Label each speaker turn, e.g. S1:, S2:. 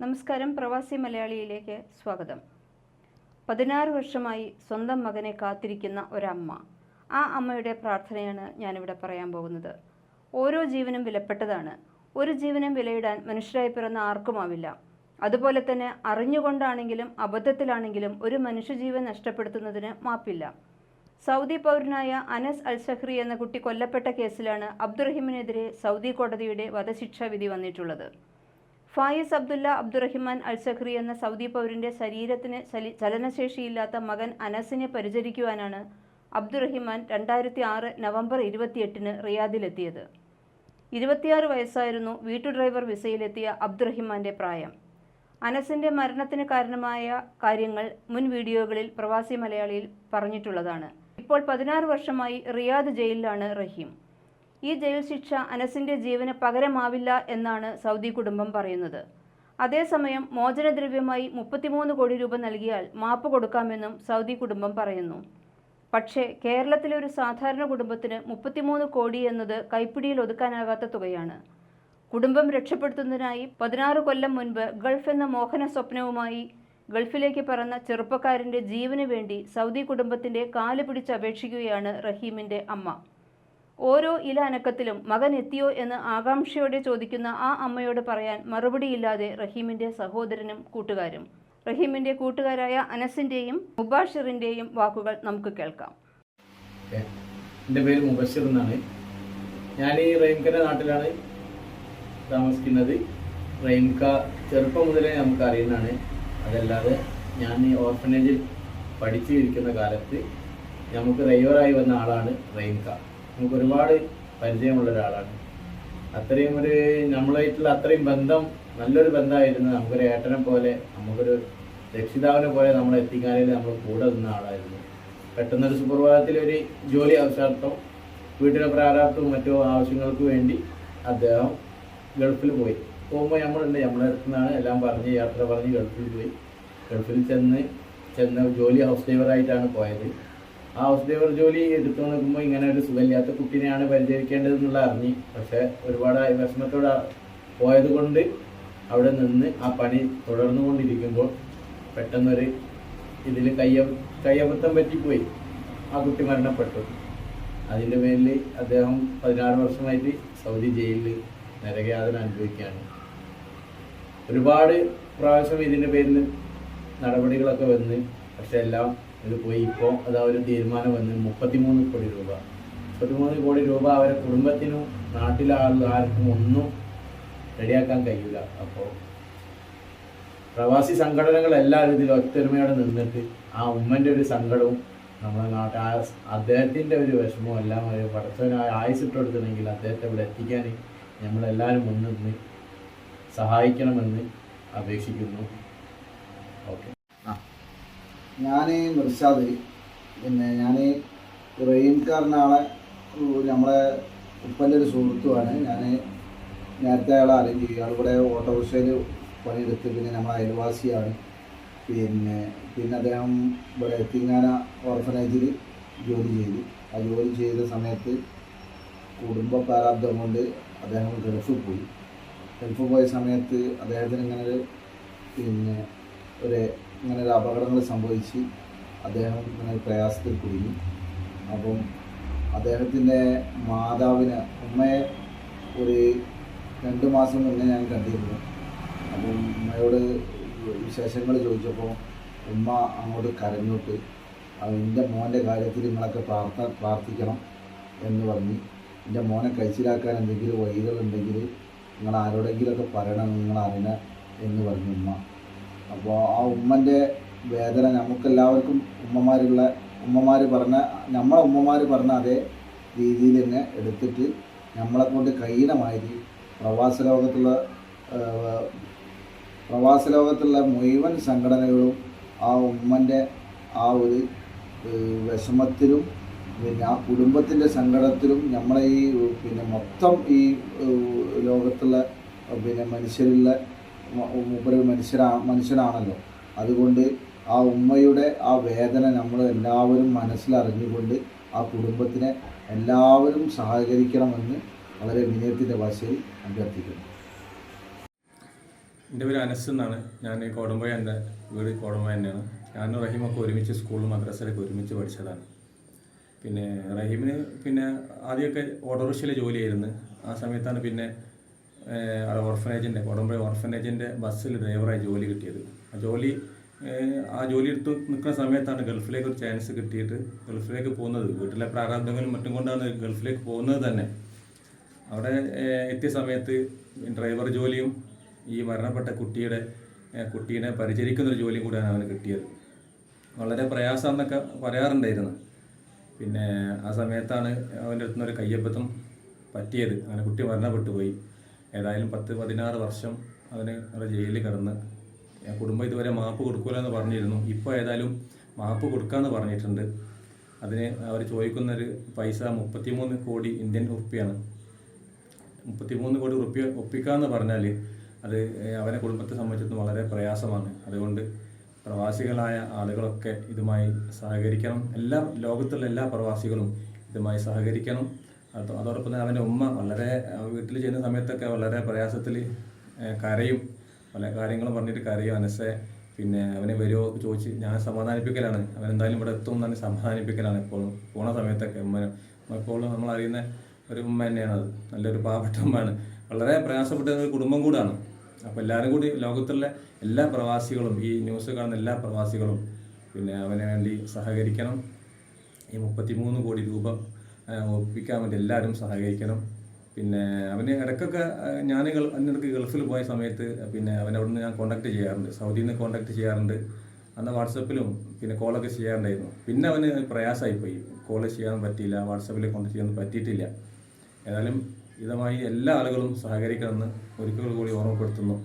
S1: നമസ്കാരം. പ്രവാസി മലയാളിയിലേക്ക് സ്വാഗതം. പതിനാറ് വർഷമായി സ്വന്തം മകനെ കാത്തിരിക്കുന്ന ഒരമ്മ. ആ അമ്മയുടെ പ്രാർത്ഥനയാണ് ഞാനിവിടെ പറയാൻ പോകുന്നത്. ഓരോ ജീവനും വിലപ്പെട്ടതാണ്. ഒരു ജീവനും വിലയിടാൻ മനുഷ്യരായി പിറന്ന ആർക്കുമാവില്ല അതുപോലെ തന്നെ അറിഞ്ഞുകൊണ്ടാണെങ്കിലും അബദ്ധത്തിലാണെങ്കിലും ഒരു മനുഷ്യജീവൻ നഷ്ടപ്പെടുത്തുന്നതിന് മാപ്പില്ല. സൗദി പൗരനായ അനസ് അൽ സഹ്രി എന്ന കുട്ടി കൊല്ലപ്പെട്ട കേസിലാണ് അബ്ദുറഹിമിനെതിരെ സൗദി കോടതിയുടെ വധശിക്ഷാ വിധി വന്നിട്ടുള്ളത്. ഫായിസ് അബ്ദുല്ല അബ്ദുറഹിമാൻ അൽസഖ്രി എന്ന സൗദി പൗരന്റെ ശരീരത്തിന് ചലനശേഷിയില്ലാത്ത മകൻ അനസിനെ പരിചരിക്കുവാനാണ് അബ്ദുറഹിമാൻ രണ്ടായിരത്തി ആറ് നവംബർ ഇരുപത്തിയെട്ടിന് റിയാദിലെത്തിയത്. ഇരുപത്തിയാറ് വയസ്സായിരുന്നു വീട്ടു ഡ്രൈവർ വിസയിലെത്തിയ അബ്ദുറഹിമാന്റെ പ്രായം. അനസിന്റെ മരണത്തിന് കാരണമായ കാര്യങ്ങൾ മുൻ വീഡിയോകളിൽ പ്രവാസി മലയാളിയിൽ പറഞ്ഞിട്ടുള്ളതാണ്. ഇപ്പോൾ പതിനാറ് വർഷമായി റിയാദ് ജയിലിലാണ് റഹീം. ഈ ജയിൽ ശിക്ഷ അനസിന്റെ ജീവന് പകരമാവില്ല എന്നാണ് സൗദി കുടുംബം പറയുന്നത്. അതേസമയം മോചനദ്രവ്യമായി മുപ്പത്തിമൂന്ന് കോടി രൂപ നൽകിയാൽ മാപ്പ് കൊടുക്കാമെന്നും സൗദി കുടുംബം പറയുന്നു. പക്ഷേ കേരളത്തിലെ ഒരു സാധാരണ കുടുംബത്തിന് മുപ്പത്തിമൂന്ന് കോടി എന്നത് കൈപ്പിടിയിൽ ഒതുക്കാനാകാത്ത തുകയാണ്. കുടുംബം രക്ഷപ്പെടുത്തുന്നതിനായി പതിനാറ് കൊല്ലം മുൻപ് ഗൾഫ് എന്ന മോഹന സ്വപ്നവുമായി ഗൾഫിലേക്ക് പറന്ന ചെറുപ്പക്കാരന്റെ ജീവന് വേണ്ടി സൗദി കുടുംബത്തിന്റെ കാൽ പിടിച്ചപേക്ഷിക്കുകയാണ് റഹീമിന്റെ അമ്മ. ഓരോ ഇല അനക്കത്തിലും മകൻ എത്തിയോ എന്ന് ആകാംക്ഷയോടെ ചോദിക്കുന്ന ആ അമ്മയോട് പറയാൻ മറുപടിയില്ലാതെ റഹീമിന്റെ സഹോദരനും കൂട്ടുകാരും. റഹീമിന്റെ കൂട്ടുകാരായ അനസിന്റെയും മുബാഷിറിന്റെയും വാക്കുകൾ നമുക്ക് കേൾക്കാം.
S2: എന്റെ പേര് മുബഷിർ എന്നാണ്. ഞാൻ ഈ റെയിൻകര നാട്ടിലാണ് താമസിക്കുന്നത്. റെയിൻക ചെറുപ്പം മുതലേ നമുക്ക് അറിയുന്നതാണ്. അതല്ലാതെ ഞാൻ ഈ ഓർഫനേജിൽ പഠിച്ചിരിക്കുന്ന കാലത്ത് നമുക്ക് റൈവറായി വന്ന ആളാണ് റെയിൻക. നമുക്ക് ഒരുപാട് പരിചയമുള്ള ഒരാളാണ്. അത്രയും ഒരു നമ്മളായിട്ടുള്ള അത്രയും ബന്ധം നല്ലൊരു ബന്ധമായിരുന്നു. നമുക്കൊരു ഏട്ടനെ പോലെ നമുക്കൊരു രക്ഷിതാവിനെ പോലെ നമ്മളെ എത്തിക്കാനിൽ നമ്മൾ കൂടെ നിന്ന ആളായിരുന്നു. പെട്ടെന്നൊരു സുപ്രഭാതത്തിൽ ഒരു ജോലി ആവശ്യാർത്ഥം വീട്ടിലെ പ്രാരാബ്ദവും മറ്റോ ആവശ്യങ്ങൾക്ക് വേണ്ടി അദ്ദേഹം ഗൾഫിൽ പോയി. പോകുമ്പോൾ നമ്മളുണ്ട് നമ്മളെ അടുത്ത് നിന്നാണ് എല്ലാം പറഞ്ഞ് യാത്ര പറഞ്ഞ് ഗൾഫിൽ പോയി. ഗൾഫിൽ ചെന്ന് ചെന്ന ജോലി ഹൗസ് ഡ്രൈവറായിട്ടാണ് പോയത്. ഹൗസ് ഡ്രൈവർ ജോലി എടുത്തു നോക്കുമ്പോൾ ഇങ്ങനെ ഒരു സുഖമില്ലാത്ത കുട്ടീനെയാണ് പരിചരിക്കേണ്ടതെന്നുള്ള അറിഞ്ഞ് പക്ഷേ ഒരുപാട് വിഷമത്തോടെ പോയത് കൊണ്ട് അവിടെ നിന്ന് ആ പണി തുടർന്നു കൊണ്ടിരിക്കുമ്പോൾ പെട്ടെന്നൊരു ഇതിൽ കയ്യ കയ്യബദ്ധം പറ്റിപ്പോയി. ആ കുട്ടി മരണപ്പെട്ടു. അതിന്റെ പേരിൽ അദ്ദേഹം പതിനാറ് വർഷമായിട്ട് സൗദി ജയിലിൽ നരകയാതന അനുഭവിക്കുകയാണ്. ഒരുപാട് പ്രാവശ്യം ഇതിന്റെ പേരിൽ നടപടികളൊക്കെ വന്ന് പക്ഷെ എല്ലാം ഇത് പോയി. ഇപ്പോൾ അതാ ഒരു തീരുമാനം വന്ന് മുപ്പത്തിമൂന്ന് കോടി രൂപ. മുപ്പത്തിമൂന്ന് കോടി രൂപ അവരെ കുടുംബത്തിനും നാട്ടിലെ ആർക്കും ഒന്നും റെഡിയാക്കാൻ കഴിയില്ല അപ്പോൾ പ്രവാസി സംഘടനകൾ എല്ലാവരും ഇതിൽ ഒത്തൊരുമയോടെ നിന്നിട്ട് ആ ഉമ്മന്റെ ഒരു സങ്കടവും നമ്മുടെ നാട്ടിൽ ആ അദ്ദേഹത്തിന്റെ ഒരു വിഷമവും എല്ലാം ഒരു പടച്ചവനായ ആയുസിട്ട് കൊടുത്തിട്ടുണ്ടെങ്കിൽ അദ്ദേഹത്തെ ഇവിടെ എത്തിക്കാൻ നമ്മളെല്ലാവരും മുൻനിന്ന് സഹായിക്കണമെന്ന് അപേക്ഷിക്കുന്നു. ഓക്കെ.
S3: ഞാൻ മിർഷാദ് പിന്നെ ഞാൻ ആളെ നമ്മളെ ഉപ്പന്റെ ഒരു സുഹൃത്തുമാണ് ഞാൻ നേരത്തെ അയാളെ അറേഞ്ച് ചെയ്യും ആളിവിടെ ഓട്ടോറിക്ഷയിൽ പണിയെടുത്ത് പിന്നെ നമ്മളെ അയൽവാസിയാണ്. പിന്നെ പിന്നെ അദ്ദേഹം ഇവിടെ എത്തിങ്ങാന ഓർഫനേജിൽ ജോലി ചെയ്തു. ആ ജോലി ചെയ്ത സമയത്ത് കുടുംബ പ്രാരാബ്ദം കൊണ്ട് അദ്ദേഹം ഗൾഫിൽ പോയി. ഗൾഫിൽ പോയ സമയത്ത് അദ്ദേഹത്തിന് ഇങ്ങനെ ഒരു പിന്നെ ഒരു ഇങ്ങനെ ഒരു അപകടങ്ങൾ സംഭവിച്ച് അദ്ദേഹം ഇങ്ങനെ പ്രയാസത്തിൽ കുടുങ്ങി. അപ്പം അദ്ദേഹത്തിന്റെ മാതാവിന് ഉമ്മയെ ഒരു രണ്ട് മാസം മുന്നേ ഞാൻ കണ്ടിരുന്നു. അപ്പം ഉമ്മയോട് വിശേഷങ്ങൾ ചോദിച്ചപ്പോൾ ഉമ്മ അങ്ങോട്ട് കരഞ്ഞോട്ട് എന്റെ മോന്റെ കാര്യത്തിൽ നിങ്ങളൊക്കെ പ്രാർത്ഥ പ്രാർത്ഥിക്കണം എന്ന് പറഞ്ഞ് എന്റെ മോനെ കഴിച്ചിലാക്കാൻ എന്തെങ്കിലും വഴികളുണ്ടെങ്കിൽ നിങ്ങൾ ആരോടെങ്കിലുമൊക്കെ പറയണം നിങ്ങൾ അറിയണം എന്ന് പറഞ്ഞു ഉമ്മ അപ്പോൾ ആ ഉമ്മന്റെ വേദന നമുക്കെല്ലാവർക്കും ഉമ്മമാരുള്ള ഉമ്മമാർ പറഞ്ഞ നമ്മളെ ഉമ്മമാർ പറഞ്ഞ അതേ രീതിയിൽ തന്നെ എടുത്തിട്ട് നമ്മളെ കൊണ്ട് കഴിയണമാതിരി പ്രവാസ ലോകത്തുള്ള പ്രവാസ ലോകത്തുള്ള മുഴുവൻ സംഘടനകളും ആ ഉമ്മന്റെ ആ ഒരു വിഷമത്തിലും പിന്നെ ആ കുടുംബത്തിന്റെ സങ്കടത്തിലും നമ്മളെ ഈ പിന്നെ മൊത്തം ഈ ലോകത്തുള്ള പിന്നെ മനുഷ്യരുള്ള മൂപ്പര് മനുഷ്യരാ മനുഷ്യനാണല്ലോ അതുകൊണ്ട് ആ ഉമ്മയുടെ ആ വേദന നമ്മൾ എല്ലാവരും മനസ്സിലറിഞ്ഞുകൊണ്ട് ആ കുടുംബത്തിനെ എല്ലാവരും സഹകരിക്കണമെന്ന് വളരെ വിനയത്തിന്റെ ഭാഷയിൽ അഭ്യർത്ഥിക്കുന്നു.
S4: എന്റെ പേര് അനസ് എന്നാണ്. ഞാൻ കോടമ്പോയ എന്റെ വീട് കോടമ്പോയ തന്നെയാണ്. ഞാനും റഹീമൊക്കെ ഒരുമിച്ച് സ്കൂളിൽ മദ്രസയിലൊക്കെ ഒരുമിച്ച് പഠിച്ചതാണ്. പിന്നെ റഹീമിന് പിന്നെ ആദ്യമൊക്കെ ഓട്ടോറിക്ഷയിൽ ജോലിയായിരുന്നു. ആ സമയത്താണ് പിന്നെ ഓർഫനേജിന്റെ കോടമ്പയ ഓർഫനേജിന്റെ ബസ്സിൽ ഡ്രൈവറായി ജോലി കിട്ടിയത്. ആ ജോലി ആ ജോലി എടുത്ത് നിൽക്കുന്ന സമയത്താണ് ഗൾഫിലേക്ക് ഒരു ചാൻസ് കിട്ടിയിട്ട് ഗൾഫിലേക്ക് പോകുന്നത്. വീട്ടിലെ പ്രാരാബ്ദങ്ങളും മറ്റും കൊണ്ടാണ് ഗൾഫിലേക്ക് പോകുന്നത് തന്നെ. അവിടെ എത്തിയ സമയത്ത് ഡ്രൈവർ ജോലിയും ഈ മരണപ്പെട്ട കുട്ടിയുടെ കുട്ടീനെ പരിചരിക്കുന്നൊരു ജോലിയും കൂടിയാണ് അവന് കിട്ടിയത്. വളരെ പ്രയാസം എന്നൊക്കെ പറയാറുണ്ടായിരുന്നു. പിന്നെ ആ സമയത്താണ് അവന്റെ അടുത്തുനിന്ന് ഒരു കയ്യപ്പത്തം പറ്റിയത്. അങ്ങനെ കുട്ടി മരണപ്പെട്ടു പോയി. ഏതായാലും പത്ത് പതിനാറ് വർഷം അതിന് ജയിലിൽ കിടന്ന് കുടുംബം ഇതുവരെ മാപ്പ് കൊടുക്കൂല എന്ന് പറഞ്ഞിരുന്നു. ഇപ്പോൾ ഏതായാലും മാപ്പ് കൊടുക്കാമെന്ന് പറഞ്ഞിട്ടുണ്ട്. അതിന് അവർ ചോദിക്കുന്നൊരു പൈസ മുപ്പത്തിമൂന്ന് കോടി ഇന്ത്യൻ ഉറുപ്പിയാണ്. മുപ്പത്തിമൂന്ന് കോടി റുപ്യ ഒപ്പിക്കാമെന്ന് പറഞ്ഞാൽ അത് അവരെ കുടുംബത്തെ സംബന്ധിച്ചിടത്തോളം വളരെ പ്രയാസമാണ്. അതുകൊണ്ട് പ്രവാസികളായ ആളുകളൊക്കെ ഇതുമായി സഹകരിക്കണം. എല്ലാ ലോകത്തുള്ള എല്ലാ പ്രവാസികളും ഇതുമായി സഹകരിക്കണം. അതോടൊപ്പം തന്നെ അവന്റെ ഉമ്മ വളരെ വീട്ടിൽ ചെയ്യുന്ന സമയത്തൊക്കെ വളരെ പ്രയാസത്തിൽ കരയും. പല കാര്യങ്ങളും പറഞ്ഞിട്ട് കരയും അനസെ. പിന്നെ അവനെ വരുമോ ചോദിച്ച് ഞാൻ സമാധാനിപ്പിക്കലാണ്. അവൻ എന്തായാലും ഇവിടെ എത്തും എന്ന് സമാധാനിപ്പിക്കലാണ് എപ്പോഴും. പോണ സമയത്തൊക്കെ ഉമ്മ എപ്പോഴും നമ്മൾ അറിയുന്ന ഒരു ഉമ്മ തന്നെയാണ് അത്. നല്ലൊരു പാവപ്പെട്ട ഉമ്മയാണ്. വളരെ പ്രയാസപ്പെട്ട ഒരു കുടുംബം കൂടാണ്. അപ്പോൾ എല്ലാവരും കൂടി ലോകത്തുള്ള എല്ലാ പ്രവാസികളും ഈ ന്യൂസ് കാണുന്ന എല്ലാ പ്രവാസികളും പിന്നെ അവനെ വേണ്ടി സഹകരിക്കണം. ഈ മുപ്പത്തിമൂന്ന് കോടി രൂപ ഒപ്പിക്കാൻ വേണ്ടി എല്ലാവരും സഹകരിക്കണം. പിന്നെ അവന് ഇടയ്ക്കൊക്കെ ഞാൻ അതിനിടയ്ക്ക് ഗൾഫിൽ പോയ സമയത്ത് പിന്നെ അവനെ അവിടുന്ന് ഞാൻ കോൺടാക്ട് ചെയ്യാറുണ്ട്. സൗദിയിൽ നിന്ന് കോൺടാക്ട് ചെയ്യാറുണ്ട്. അന്ന് വാട്സപ്പിലും പിന്നെ കോളൊക്കെ ചെയ്യാറുണ്ടായിരുന്നു. പിന്നെ അവന് പ്രയാസമായി പോയി കോൾ ചെയ്യാൻ പറ്റിയില്ല വാട്സപ്പിൽ കോൺടാക്ട് ചെയ്യാൻ പറ്റിയിട്ടില്ല. ഏതായാലും ഇതുമായി എല്ലാ ആളുകളും സഹകരിക്കണമെന്ന് ഒരിക്കൽ കൂടി ഓർമ്മപ്പെടുത്തുന്നു.